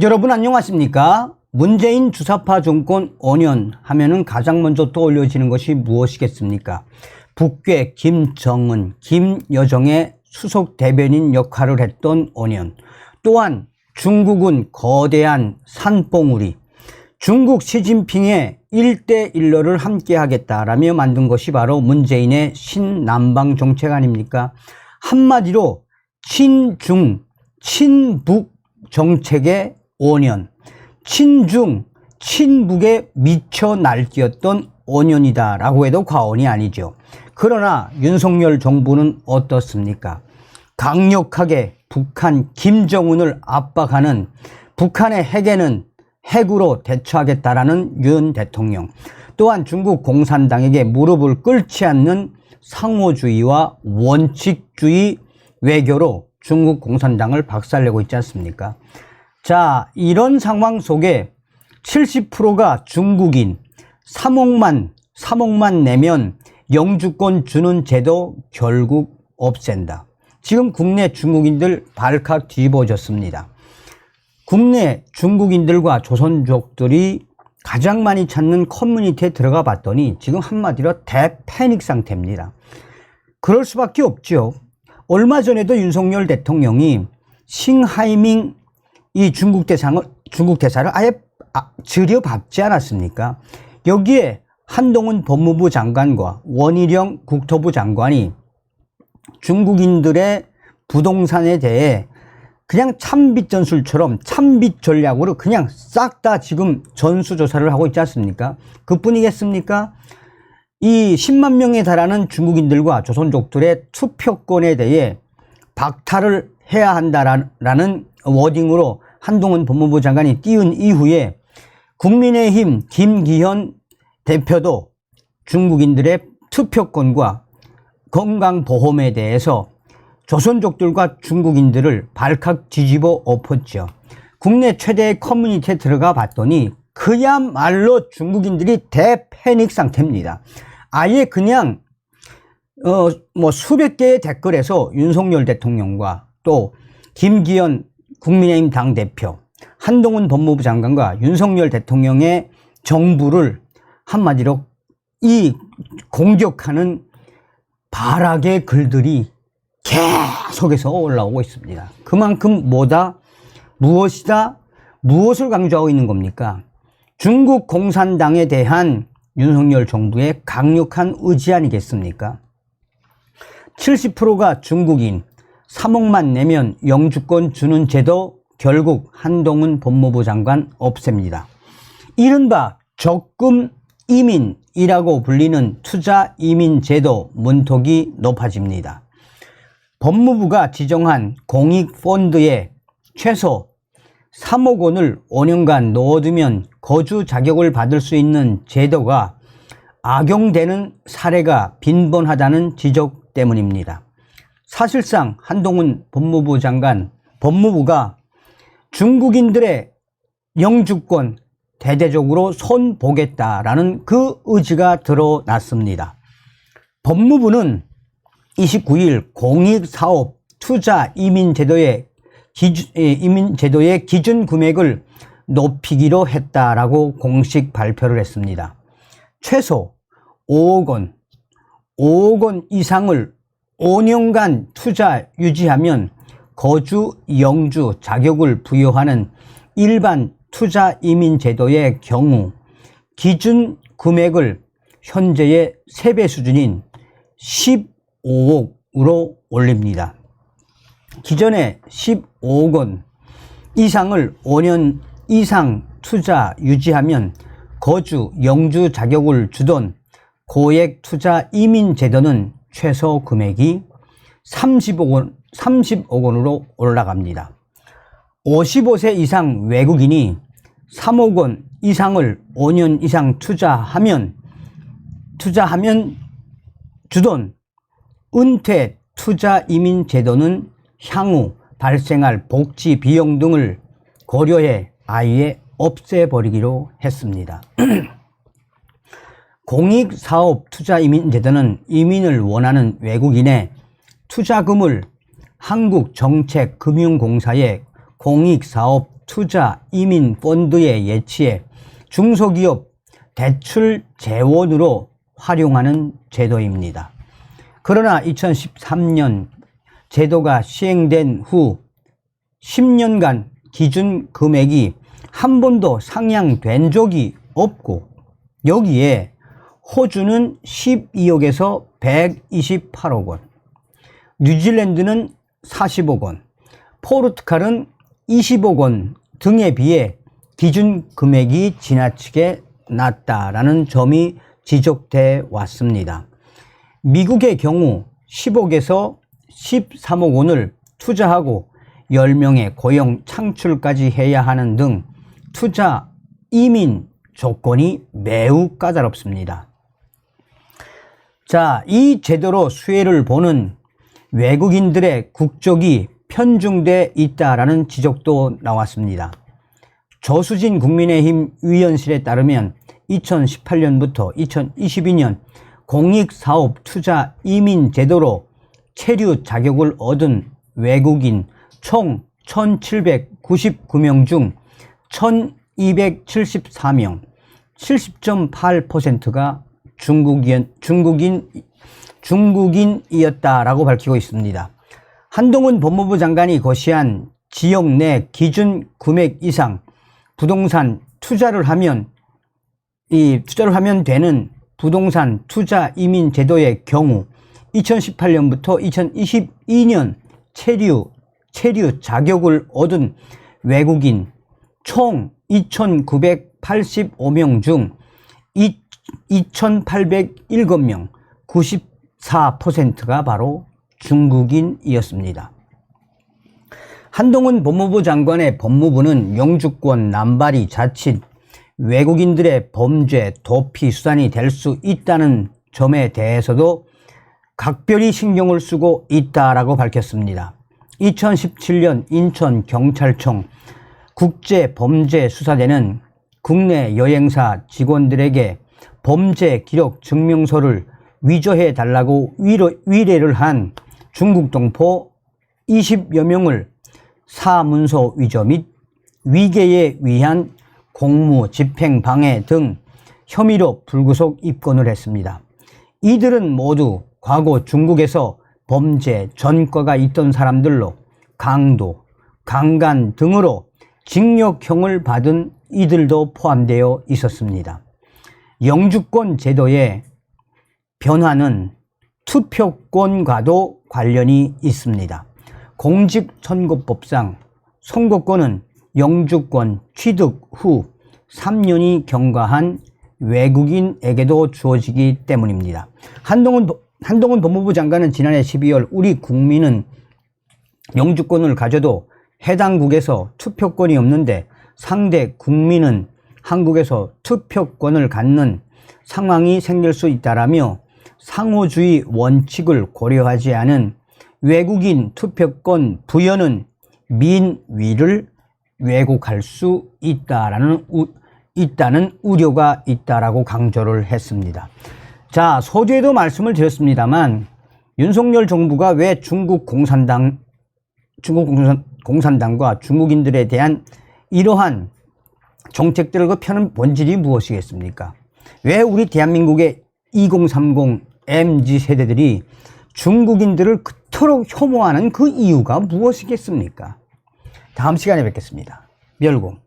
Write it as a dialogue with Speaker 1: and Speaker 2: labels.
Speaker 1: 여러분 안녕하십니까? 문재인 주사파 정권 5년 하면은 가장 먼저 떠올려지는 것이 무엇이겠습니까? 북괴 김정은, 김여정의 수석 대변인 역할을 했던 5년. 또한 중국은 거대한 산봉우리, 중국 시진핑의 1대 1로를 함께 하겠다라며 만든 것이 바로 문재인의 신남방 정책 아닙니까? 한마디로 친중, 친북 정책의 5년, 친중, 친북에 미쳐 날뛰었던 5년이다 라고 해도 과언이 아니죠. 그러나 윤석열 정부는 어떻습니까? 강력하게 북한 김정은을 압박하는 북한의 핵에는 핵으로 대처하겠다라는 윤 대통령. 또한 중국 공산당에게 무릎을 꿇지 않는 상호주의와 원칙주의 외교로 중국 공산당을 박살내고 있지 않습니까? 자, 이런 상황 속에 70%가 중국인 3억만, 3억만 내면 영주권 주는 제도 결국 없앤다. 지금 국내 중국인들 발칵 뒤집어졌습니다. 국내 중국인들과 조선족들이 가장 많이 찾는 커뮤니티에 들어가 봤더니 지금 한마디로 대패닉 상태입니다. 그럴 수밖에 없죠. 얼마 전에도 윤석열 대통령이 싱하이밍 이 중국 대상을 중국 대사를 아예 아, 들여밟지 않았습니까? 여기에 한동훈 법무부 장관과 원희룡 국토부 장관이 중국인들의 부동산에 대해 그냥 참빛 전술처럼 참빛 전략으로 그냥 싹 다 지금 전수조사를 하고 있지 않습니까? 그뿐이겠습니까? 이 10만 명에 달하는 중국인들과 조선족들의 투표권에 대해 박탈을 해야 한다라는 워딩으로 한동훈 법무부 장관이 띄운 이후에 국민의힘 김기현 대표도 중국인들의 투표권과 건강보험에 대해서 조선족들과 중국인들을 발칵 뒤집어 엎었죠. 국내 최대의 커뮤니티에 들어가 봤더니 그야말로 중국인들이 대패닉 상태입니다. 아예 그냥 어 뭐 수백 개의 댓글에서 윤석열 대통령과 또 김기현 국민의힘 당 대표, 한동훈 법무부 장관과 윤석열 대통령의 정부를 한마디로 이 공격하는 발악의 글들이 계속해서 올라오고 있습니다. 그만큼 뭐다? 무엇이다? 무엇을 강조하고 있는 겁니까? 중국 공산당에 대한 윤석열 정부의 강력한 의지 아니겠습니까? 70%가 중국인, 3억만 내면 영주권 주는 제도 결국 한동훈 법무부 장관 없앱니다. 이른바 적금 이민이라고 불리는 투자 이민 제도 문턱이 높아집니다. 법무부가 지정한 공익 펀드에 최소 3억 원을 5년간 넣어두면 거주 자격을 받을 수 있는 제도가 악용되는 사례가 빈번하다는 지적 때문입니다. 사실상 한동훈 법무부 장관, 법무부가 중국인들의 영주권 대대적으로 손보겠다라는 그 의지가 드러났습니다. 법무부는 29일 공익사업 투자 이민제도의 기준, 이민제도의 기준 금액을 높이기로 했다라고 공식 발표를 했습니다. 최소 5억 원, 5억 원 이상을 5년간 투자 유지하면 거주 영주 자격을 부여하는 일반 투자 이민 제도의 경우 기준 금액을 현재의 3배 수준인 15억으로 올립니다. 기존의 15억 원 이상을 5년 이상 투자 유지하면 거주 영주 자격을 주던 고액 투자 이민 제도는 최소 금액이 30억 원, 30억 원으로 올라갑니다. 55세 이상 외국인이 3억 원 이상을 5년 이상 투자하면 투자하면 주던 은퇴 투자 이민 제도는 향후 발생할 복지 비용 등을 고려해 아예 없애버리기로 했습니다. 공익사업 투자 이민 제도는 이민을 원하는 외국인의 투자금을 한국정책금융공사에 공익사업 투자 이민 펀드에 예치해 중소기업 대출 재원으로 활용하는 제도입니다. 그러나 2013년 제도가 시행된 후 10년간 기준 금액이 한 번도 상향된 적이 없고 여기에 호주는 12억에서 128억 원, 뉴질랜드는 40억 원, 포르투갈은 20억 원 등에 비해 기준 금액이 지나치게 낮다라는 점이 지적돼 왔습니다. 미국의 경우 10억에서 13억 원을 투자하고 10명의 고용 창출까지 해야 하는 등 투자 이민 조건이 매우 까다롭습니다. 자, 이 제도로 수혜를 보는 외국인들의 국적이 편중돼 있다라는 지적도 나왔습니다. 조수진 국민의힘 위원실에 따르면 2018년부터 2022년 공익사업 투자 이민 제도로 체류 자격을 얻은 외국인 총 1799명 중 1274명, 70.8%가 중국인, 중국인, 중국인이었다라고 밝히고 있습니다. 한동훈 법무부 장관이 거시한 지역 내 기준 금액 이상 부동산 투자를 하면 이 투자를 하면 되는 부동산 투자 이민 제도의 경우 2018년부터 2022년 체류 체류 자격을 얻은 외국인 총 2,985명 중 2,807명 94%가 바로 중국인이었습니다. 한동훈 법무부 장관의 법무부는 영주권 남발이 자칫 외국인들의 범죄, 도피 수단이 될 수 있다는 점에 대해서도 각별히 신경을 쓰고 있다라고 밝혔습니다. 2017년 인천 경찰청 국제범죄수사대는 국내 여행사 직원들에게 범죄 기록 증명서를 위조해 달라고 위례를 한 중국 동포 20여 명을 사문서 위조 및 위계에 위한 공무 집행 방해 등 혐의로 불구속 입건을 했습니다. 이들은 모두 과거 중국에서 범죄 전과가 있던 사람들로 강도, 강간 등으로 징역형을 받은 이들도 포함되어 있었습니다. 영주권 제도의 변화는 투표권과도 관련이 있습니다. 공직선거법상 선거권은 영주권 취득 후 3년이 경과한 외국인에게도 주어지기 때문입니다. 한동훈, 한동훈 법무부 장관은 지난해 12월 우리 국민은 영주권을 가져도 해당국에서 투표권이 없는데 상대 국민은 한국에서 투표권을 갖는 상황이 생길 수 있다라며 상호주의 원칙을 고려하지 않은 외국인 투표권 부여는 민위를 왜곡할 수 있다라는 우, 있다는 우려가 있다라고 강조를 했습니다. 자, 소주에도 말씀을 드렸습니다만 윤석열 정부가 왜 중국 공산당 중국 공산, 공산당과 중국인들에 대한 이러한 정책들을 그 펴는 본질이 무엇이겠습니까? 왜 우리 대한민국의 2030 MZ 세대들이 중국인들을 그토록 혐오하는 그 이유가 무엇이겠습니까? 다음 시간에 뵙겠습니다. 멸공.